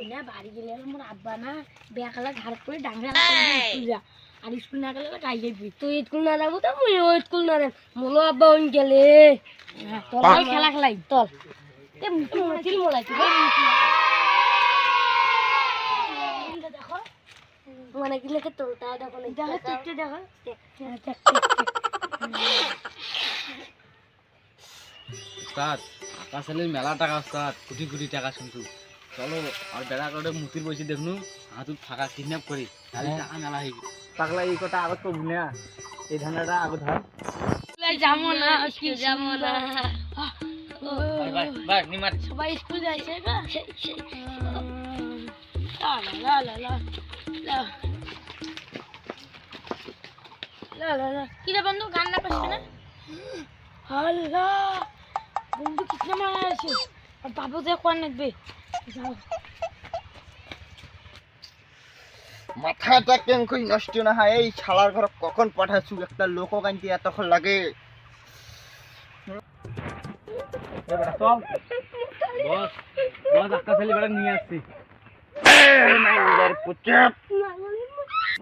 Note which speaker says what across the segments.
Speaker 1: ওই না বাড়ি গেলে আমার আব্বা না বেকালা ঘাড় করে ডাঙ্গা আর স্কুল না গেলে গাই যাবি তুই স্কুল না যাব তো মুই ওই স্কুল না যাব। মোলো আব্বা ওই গেলে। তোর খেলা খেলাই তোর মাছিল মোলাই তুই দেখো। মানে কি লেখে তোরটা দেখো দেখো দেখো।
Speaker 2: উস্তাদ আকাশের মেলা টাকা উস্তাদ। কোটি কোটি টাকা শুনছু? চলো আর বেড়া করে মুতির বসে দেখনু হাতুর ফাঁকা কিডন্যাপ করি তাহলে টাকা মেলা হইবে
Speaker 3: পাগলা এই কথা আগত কবু না এই ধান্দাটা আগত হয়
Speaker 1: যাবো না স্কুল যাবো না সবাই স্কুল যাচ্ছে লা লা লা লা কিরে বন্ধু গান না পারছে না আল্লাহ বন্ধু কিতনা মারা আছে আর বাবু দেখো অনেক বে
Speaker 3: মাথাটা কেন কই নষ্ট না হয়? এই শালার ঘর কখন পাঠাছু একটা লোক কান্তি এতক্ষণ লাগে।
Speaker 2: চল। বস বস আকাশের বেড়া নিয়ে আসছি।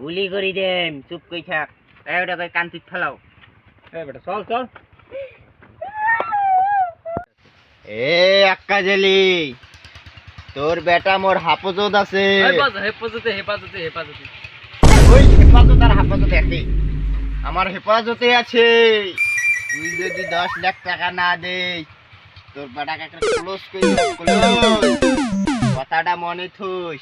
Speaker 3: গুলি করি দেম চুপ কই থাক। এটা কই কান্তিত ফেলাও
Speaker 2: বেটা চল চল।
Speaker 3: এ আক্কা জেলি। তোর বেটা মোর হাফজত আছে।
Speaker 2: হেফাজতে হেফাজতে হেফাজতে
Speaker 3: ওই হেফাজত আর হাফাজত একই। আমার হেফাজতে আছে। তুই যদি দশ লাখ টাকা না দেই তোর বেটাকে একটা ক্লোজ করে কথাটা মনে থুস।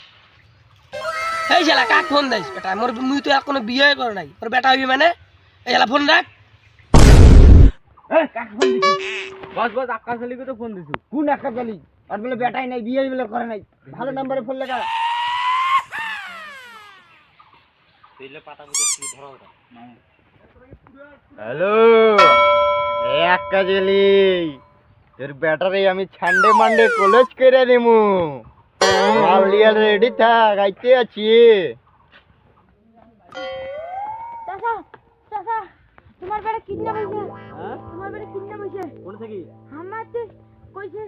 Speaker 4: এই শালা কাক ফোন দিস? বেটা মোর মুই তো এখনও বিয়ে করে নাই। তোর বেটা হইবি মানে? এই শালা ফোন রাখ।
Speaker 2: বস বস আকাশের লিগে তো ফোন দিছু।
Speaker 3: কোন আক্কা জেলি আর বলে বেটাই নাই বিয়ে বলে করে নাই। ভালো নাম্বারে ফোন লাগা হ্যালো? এ আক্কা জেলি তোর ব্যাটারি আমি ছান্ডে মান্ডে কলেজ করে দিমু মাল লিয়ার রেডি থাক আইতে আছি।
Speaker 1: চাচা চাচা তোমার বেটা কিডন্যাপ হয়েছে। তোমার বেটা কিডন্যাপ হয়েছে।
Speaker 2: কোন থেকে?
Speaker 1: আমার তো কইছে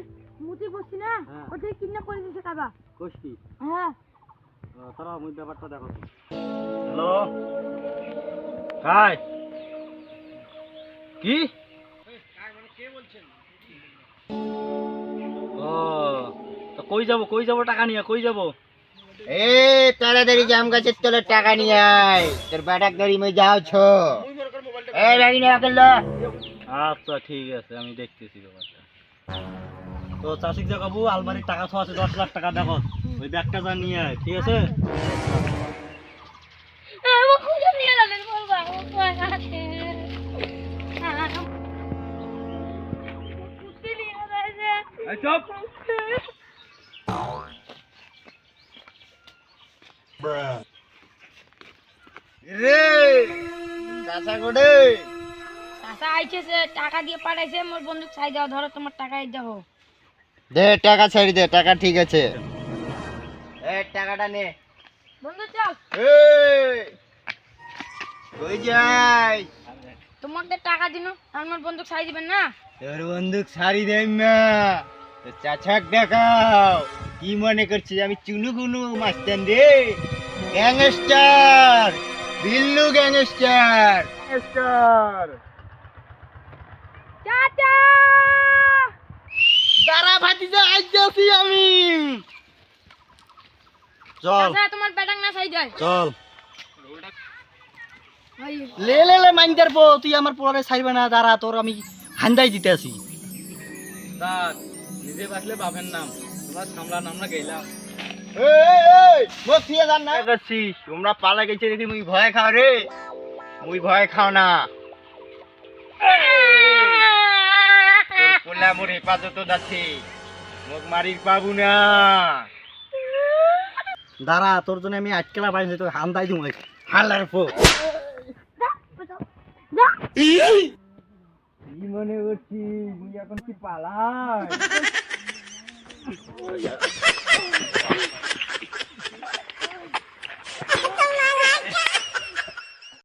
Speaker 1: মুতি বসছি না?
Speaker 2: হ্যাঁ।
Speaker 1: ওতে কিডন্যাপ করে দিয়েছে কাবা।
Speaker 2: কোষ্টি
Speaker 1: হ্যাঁ।
Speaker 2: তারা মুই ব্যাপারটা দেখো
Speaker 3: হ্যালো? হাই কি?
Speaker 2: ও তো কই যাব কই যাব টাকা নিয়ে? কই যাব?
Speaker 3: এ তাড়াতাড়ি জাম গাছের তলে টাকা নিয়ে আয়। তোর ব্যাটাক গাড়ি মই যাও ছো এই ব্যাগি নিয়ে আকেল
Speaker 2: আচ্ছা ঠিক আছে আমি দেখতেছি ব্যাপারটা। তো চাষিক দেখাবো আলমারির টাকা তো আছে দশ লাখ টাকা দেখো। ওই ব্যাগটা যা নিয়ে আয় ঠিক আছে? চুপ
Speaker 3: রে! চাচা
Speaker 1: চাচা আইছে টাকা দিয়ে পাঠাইছে মোর বন্দুক চাই দাও ধরো তোমার টাকাই দাও
Speaker 3: দে টাকা ছাড়ি দে টাকা ঠিক আছে। এ টাকাটা নে।
Speaker 1: বন্ধু চল।
Speaker 3: এই কই যাই?
Speaker 1: তোমাকে টাকা দিন আমার বন্দুক চাই দিবেন না?
Speaker 3: তোর বন্দুক ছাড়ি দেই না। তোর চাচাক দেখাও কি মনে করছিস? আমি চুনু গুনু মাস্তান রে। Gangster Billu gangster gangster.
Speaker 1: চাচা!
Speaker 3: আইতাছি আমি। চল।
Speaker 1: তোমার ব্যাটাক না চাই যায়।
Speaker 2: চল।
Speaker 3: লে লে লে মাইন্দার পো তুই আমার পরে ছাড়বে না দাঁড়া তোর আমি হান্দাই দিতে আসি
Speaker 2: নিজে বাসলে বাপের নাম তোমার সামলা নাম না গেলাম
Speaker 3: তোমরা পালা গেছে দেখি মুই ভয় খাও রে। মুই ভয় খাও না। তোর পোলা মোর হেফাজত আছে মোক মারির পাবু না।
Speaker 2: দাঁড়া তোর জন্য আমি আটকেলা পাইছি তোকে হান্দাই দিব
Speaker 3: হালার পো কি মনে করছিস এখন কি পালাই?